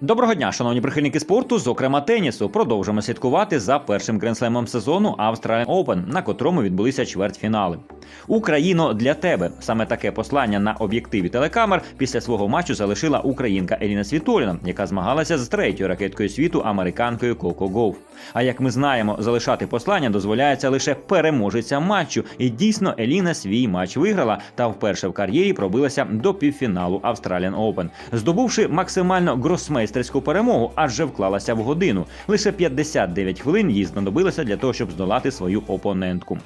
Доброго дня, шановні прихильники спорту, зокрема тенісу. Продовжимо слідкувати за першим гренслемом сезону Australian Open, на котрому відбулися чвертьфінали. Україно для тебе саме таке послання на об'єктиві телекамер після свого матчу залишила українка Еліна Світоліна, яка змагалася з третьою ракеткою світу американкою Коко Гоуф. А як ми знаємо, залишати послання дозволяється лише переможецям матчу. І дійсно Еліна свій матч виграла та вперше в кар'єрі пробилася до півфіналу Australian Open, здобувши максимально гросмейстерську перемогу, адже вклалася в годину. Лише 59 хвилин їй знадобилося для того, щоб здолати свою опонентку.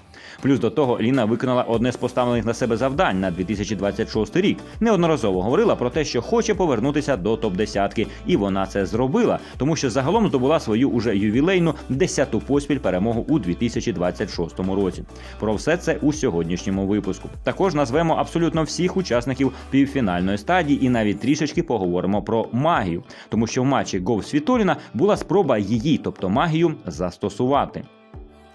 Плюс до того Ліна виконала одне з поставлених на себе завдань на 2026 рік. Неодноразово говорила про те, що хоче повернутися до топ 10 і вона це зробила, тому що загалом здобула свою уже ювілейну 10-ту поспіль перемогу у 2026 році. Про все це у сьогоднішньому випуску. Також назвемо абсолютно всіх учасників півфінальної стадії і навіть трішечки поговоримо про магію, тому що в матчі Гов Світоліна була спроба її, тобто магію, застосувати.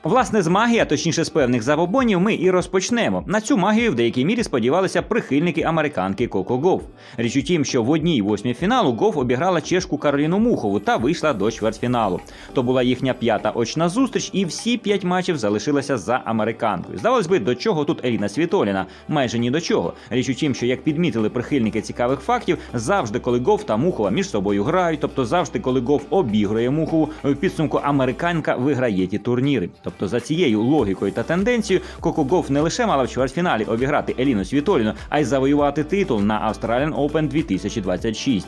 Власне, з магії, а точніше з певних забобонів, ми і розпочнемо. На цю магію в деякій мірі сподівалися прихильники американки Коко Гоф. Річ у тім, що в одній восьмій фіналу Гоф обіграла чешку Кароліну Мухову та вийшла до чвертьфіналу. То була їхня п'ята очна зустріч, і всі п'ять матчів залишилися за американкою. Здавалось би, до чого тут Еліна Світоліна? Майже ні до чого. Річ у тім, що як підмітили прихильники цікавих фактів, завжди, коли Гоф та Мухова між собою грають, тобто завжди, коли Гоф обігрує Мухову, в підсумку американка виграє ті турніри. Тобто за цією логікою та тенденцією Коко Гоф не лише мала в чвертьфіналі обіграти Еліну Світоліну, а й завоювати титул на Australian Open 2026.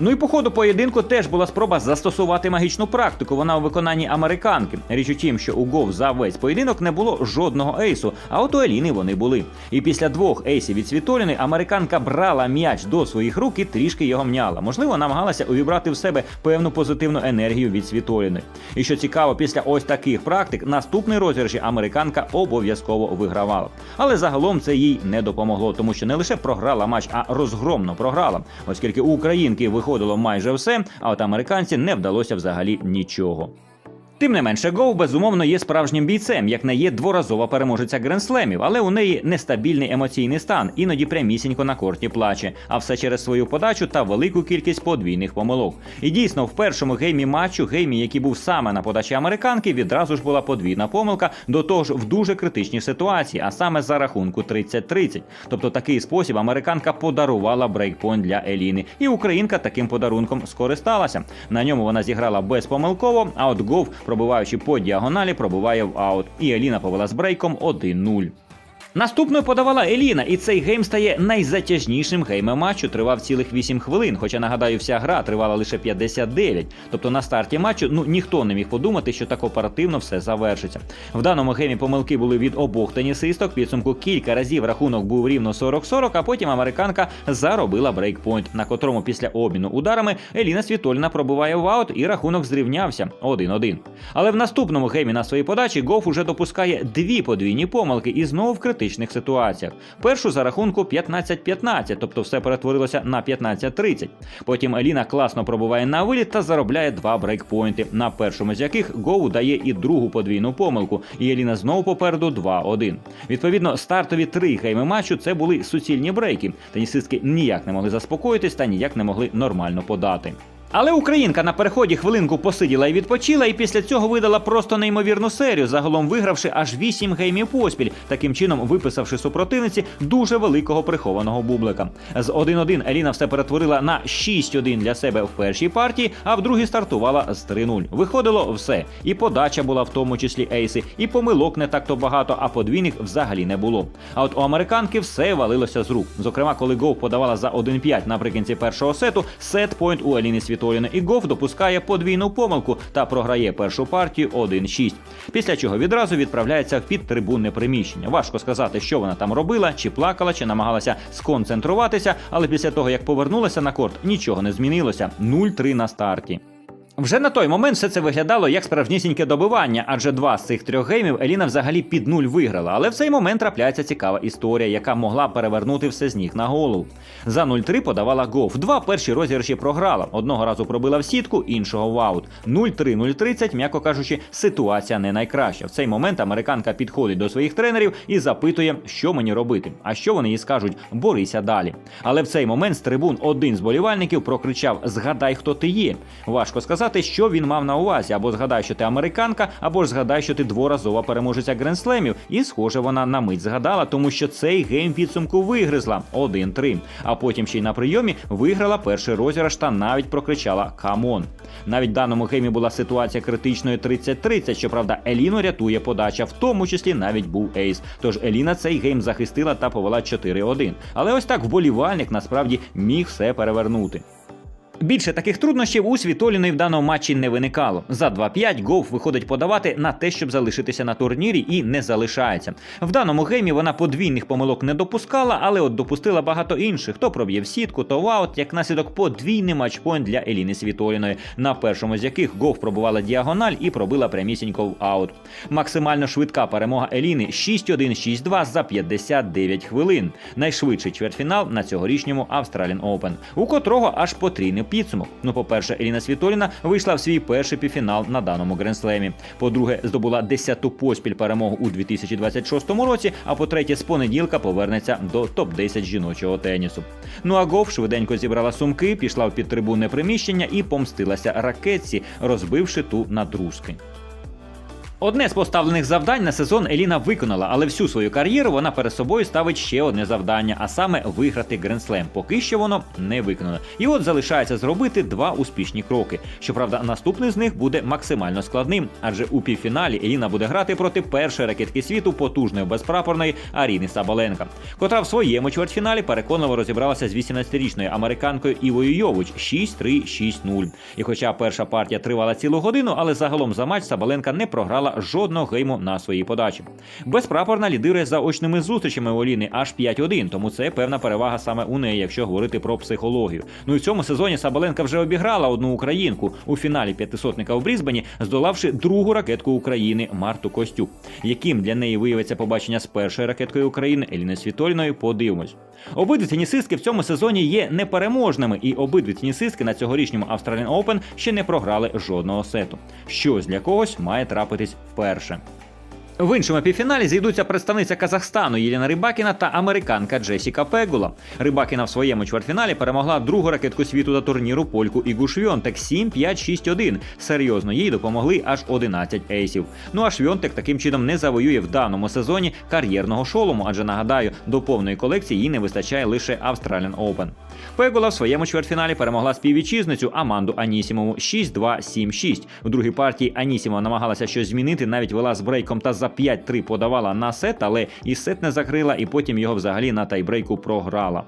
Ну і по ходу поєдинку теж була спроба застосувати магічну практику. Вона у виконанні американки. Річ у тім, що у Гов за весь поєдинок не було жодного ейсу, а от у Еліни вони були. І після двох ейсів від Світоліни американка брала м'яч до своїх рук і трішки його мняла. Можливо, намагалася увібрати в себе певну позитивну енергію від Світоліни. І що цікаво, після ось таких практик наступний розіграші американка обов'язково вигравала. Але загалом це їй не допомогло, тому що не лише програла матч, а розгромно програла, оскільки у українки виходило майже все, а от американці не вдалося взагалі нічого. Тим не менше, Гоу безумовно є справжнім бійцем, як не є дворазова переможеця гренслемів, але у неї нестабільний емоційний стан, іноді прямісінько на корті плаче, а все через свою подачу та велику кількість подвійних помилок. І дійсно, в першому геймі матчу, геймі, який був саме на подачі американки, відразу ж була подвійна помилка, до того ж в дуже критичній ситуації, а саме за рахунку 30-30. Тобто такий спосіб американка подарувала брейкпойнт для Еліни, і українка таким подарунком скористалася. На ньому вона зіграла безпомилково, а от Гов пробиваючи по діагоналі, пробиває в аут. І Еліна повела з брейком 1-0. Наступною подавала Еліна, і цей гейм стає найзатяжнішим геймом матчу. Тривав цілих 8 хвилин. Хоча нагадаю, вся гра тривала лише 59. Тобто на старті матчу ну ніхто не міг подумати, що так оперативно все завершиться. В даному геймі помилки були від обох тенісисток. Підсумку кілька разів рахунок був рівно 40-40, а потім американка заробила брейкпойнт, на котрому після обміну ударами Еліна Світольна пробиває в аут, і рахунок зрівнявся 1-1. Але в наступному геймі на своїй подачі Гоф уже допускає дві подвійні помилки і знову в критичних ситуаціях. Першу за рахунку 15-15, тобто все перетворилося на 15-30. Потім Еліна класно пробуває на виліт та заробляє два брейкпойнти, на першому з яких Гоу дає і другу подвійну помилку. І Еліна знову попереду 2-1. Відповідно, стартові три гейми матчу це були суцільні брейки. Тенісистки ніяк не могли заспокоїтись та ніяк не могли нормально подати. Але українка на переході хвилинку посиділа і відпочила, і після цього видала просто неймовірну серію, загалом вигравши аж 8 геймів поспіль, таким чином виписавши супротивниці дуже великого прихованого бублика. З 1-1 Еліна все перетворила на 6-1 для себе в першій партії, а в другій стартувала з 3-0. Виходило все. І подача була в тому числі ейси, і помилок не так то багато, а подвійних взагалі не було. А от у американки все валилося з рук. Зокрема, коли Гов подавала за 1-5 наприкінці першого сету, сет-пойнт у Еліни Світоліни, і Гоф допускає подвійну помилку та програє першу партію 1-6. Після чого відразу відправляється в підтрибунне приміщення. Важко сказати, що вона там робила, чи плакала, чи намагалася сконцентруватися, але після того, як повернулася на корт, нічого не змінилося. 0-3 на старті. Вже на той момент все це виглядало як справжнісіньке добивання, адже два з цих трьох геймів Еліна взагалі під нуль виграла. Але в цей момент трапляється цікава історія, яка могла перевернути все з ніг на голову. За 0-3 подавала Гоф. Два перші розіграші програла. Одного разу пробила в сітку, іншого в аут. 0-3-0-30, м'яко кажучи, ситуація не найкраща. В цей момент американка підходить до своїх тренерів і запитує, що мені робити. А що вони їй скажуть? Борися далі. Але в цей момент з трибун один з болівальників прокричав: Згадай, хто ти є. Важко сказати, що він мав на увазі, або згадай, що ти американка, або ж згадай, що ти дворазова переможеця гренслемів. І, схоже, вона на мить згадала, тому що цей гейм підсумку вигризла 1-3. А потім ще й на прийомі виграла перший розіграш та навіть прокричала Камон. Навіть в даному геймі була ситуація критичною 30-30, Щоправда, Еліну рятує подача, в тому числі навіть був ейс. Тож Еліна цей гейм захистила та повела 4-1. Але ось так вболівальник насправді міг все перевернути. Більше таких труднощів у Світоліної в даному матчі не виникало. За 2-5 Гоуф виходить подавати на те, щоб залишитися на турнірі, і не залишається. В даному геймі вона подвійних помилок не допускала, але от допустила багато інших. То проб'є в сітку, то в аут, як наслідок подвійний матчпоінт для Еліни Світоліної, на першому з яких Гоуф пробувала діагональ і пробила прямісінько в аут. Максимально швидка перемога Еліни 6-1-6-2 за 59 хвилин. Найшвидший чвертьфінал на цьогорічньому Australian Open, у котрого аж потрійний підсумок. Ну, по-перше, Еліна Світоліна вийшла в свій перший півфінал на даному гренслемі. По-друге, здобула 10-ту поспіль перемогу у 2026 році. А по-третє, з понеділка повернеться до топ-10 жіночого тенісу. Ну а Гоф швиденько зібрала сумки, пішла в підтрибунне приміщення і помстилася ракетці, розбивши ту на друзки. Одне з поставлених завдань на сезон Еліна виконала, але всю свою кар'єру вона перед собою ставить ще одне завдання, а саме виграти гренслем. Поки що воно не виконано. І от залишається зробити два успішні кроки. Щоправда, наступний з них буде максимально складним, адже у півфіналі Еліна буде грати проти першої ракетки світу потужної безпрапорної Аріни Сабаленка, котра в своєму чвертьфіналі переконливо розібралася з 18-річною американкою Івою Йович 6-3-6-0. І хоча перша партія тривала цілу годину, але загалом за матч Сабаленка не програла жодного гейму на своїй подачі. Безпрапорна лідирує за очними зустрічами Оліни аж 5-1, тому це певна перевага саме у неї, якщо говорити про психологію. Ну і в цьому сезоні Сабаленка вже обіграла одну українку у фіналі п'ятисотника у Брізбені, здолавши другу ракетку України Марту Костюк. Яким для неї виявиться побачення з першою ракеткою України Еліни Світоліною, подивимось. Обидві тенісистки в цьому сезоні є непереможними, і обидві тенісистки на цьогорічньому Australian Open ще не програли жодного сету. Щось для когось має трапитись вперше. В іншому півфіналі зійдуться представниця Казахстану Єліна Рибакіна та американка Джесіка Пегула. Рибакіна в своєму чвертьфіналі перемогла другу ракетку світу до турніру польку Ігу Швьонтек 7-5-6-1. Серйозно їй допомогли аж 11 ейсів. Ну а Швьонтек таким чином не завоює в даному сезоні кар'єрного шолому, адже нагадаю, до повної колекції їй не вистачає лише Australian Open. Пегула в своєму чвертьфіналі перемогла співвітчизницю Аманду Анісімову 6-2-7-6. У другій партії Анісімова намагалася щось змінити, навіть вела з брейком та за 5-3 подавала на сет, але і сет не закрила, і потім його взагалі на тайбрейку програла.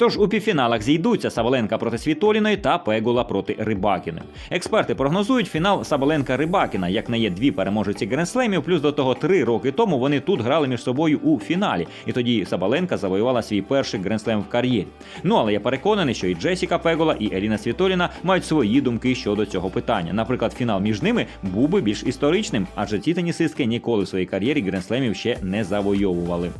Тож у півфіналах зійдуться Сабаленка проти Світоліної та Пегула проти Рибакіни. Експерти прогнозують фінал Сабаленка Рибакіна, як не є дві переможці гренслемів, плюс до того три роки тому вони тут грали між собою у фіналі. І тоді Сабаленка завоювала свій перший гренслем в кар'єрі. Ну але я переконаний, що і Джесіка Пегула, і Еліна Світоліна мають свої думки щодо цього питання. Наприклад, фінал між ними був би більш історичним, адже ці тенісистки ніколи в своїй кар'єрі гренслемів ще не завойовували.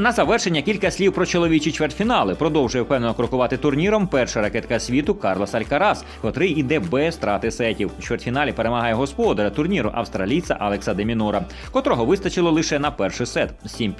На завершення кілька слів про чоловічі чвертьфінали. Продовжує впевнено крокувати турніром перша ракетка світу Карлос Алькарас, котрий іде без втрати сетів. У чвертьфіналі перемагає господаря турніру австралійця Алекса Демінора, котрого вистачило лише на перший сет 7-5,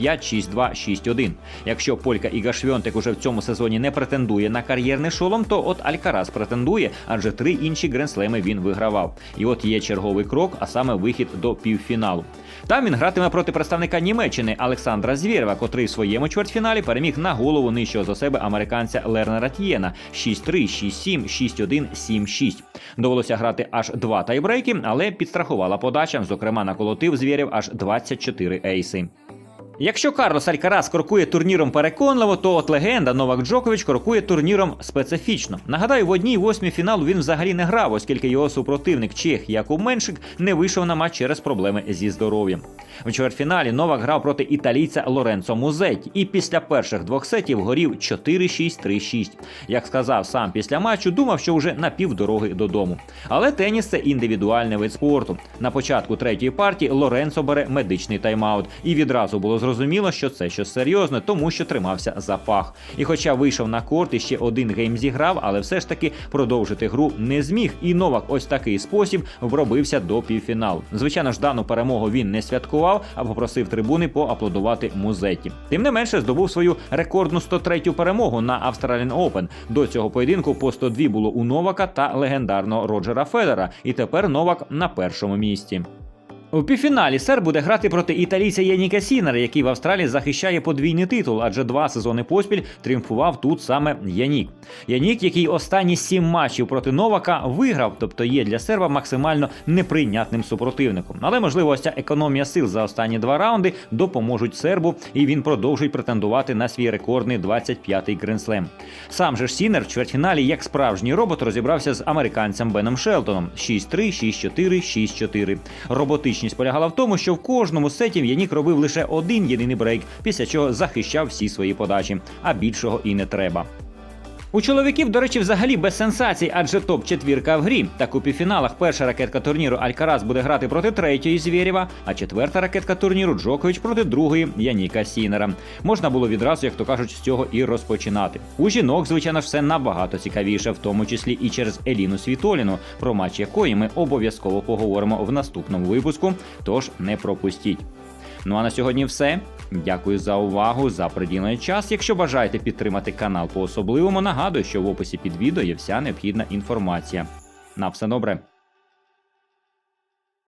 6-2, 6-1. Якщо полька Іга Швьонтек уже в цьому сезоні не претендує на кар'єрний шолом, то от Алькарас претендує, адже три інші гренслеми він вигравав. І от є черговий крок, а саме вихід до півфіналу. Там він гратиме проти представника Німеччини Олександра Звєрва, котрий в своєму чвертьфіналі переміг на голову нижчого за себе американця Лернера Т'єна 6-3, 6-7, 6-1, 7-6. Довелося грати аж два тайбрейки, але підстрахувала подача. Зокрема, наколотив звірів аж 24 ейси. Якщо Карлос Алькарас крокує турніром переконливо, то от легенда Новак Джокович крокує турніром специфічно. Нагадаю, в одній восьмій фіналу він взагалі не грав, оскільки його супротивник Чех Якуб Меншик не вийшов на матч через проблеми зі здоров'ям. У чвертьфіналі Новак грав проти італійця Лоренцо Музетті і після перших двох сетів горів 4-6-3-6. Як сказав сам після матчу, думав, що вже на півдороги додому. Але теніс це індивідуальний вид спорту. На початку третьої партії Лоренцо бере медичний тайм-аут, і відразу було зрозуміло, що це щось серйозне, тому що тримався за пах. І хоча вийшов на корт і ще один гейм зіграв, але все ж таки продовжити гру не зміг. І Новак ось такий спосіб вробився до півфіналу. Звичайно ж, дану перемогу він не святкував, а попросив трибуни поаплодувати Музеті. Тим не менше, здобув свою рекордну 103-ю перемогу на Australian Open. До цього поєдинку по 102 було у Новака та легендарного Роджера Федера. І тепер Новак на першому місці. У півфіналі Сер буде грати проти італійця Яніка Сінера, який в Австралії захищає подвійний титул, адже два сезони поспіль тріумфував тут саме Янік. Янік, який останні сім матчів проти Новака виграв, тобто є для серба максимально неприйнятним супротивником. Але можливо, ось ця економія сил за останні два раунди допоможуть сербу, і він продовжує претендувати на свій рекордний 25-й гренслем. Сам же ж Сінер в чвертьфіналі, як справжній робот, розібрався з американцем Беном Шелтоном 6-3, 6-4, 6-4. Роботичність полягала в тому, що в кожному сеті Янік робив лише один єдиний брейк, після чого захищав всі свої подачі, а більшого і не треба. У чоловіків, до речі, взагалі без сенсацій, адже топ-четвірка в грі. Так у півфіналах перша ракетка турніру Алькарас буде грати проти третьої Звєрєва, а четверта ракетка турніру Джокович проти другої Яніка Сінера. Можна було відразу, як то кажуть, з цього і розпочинати. У жінок, звичайно все набагато цікавіше, в тому числі і через Еліну Світоліну, про матч якої ми обов'язково поговоримо в наступному випуску. Тож не пропустіть. Ну а на сьогодні все. Дякую за увагу, за приділений час. Якщо бажаєте підтримати канал по особливому, нагадую, що в описі під відео є вся необхідна інформація. На все добре.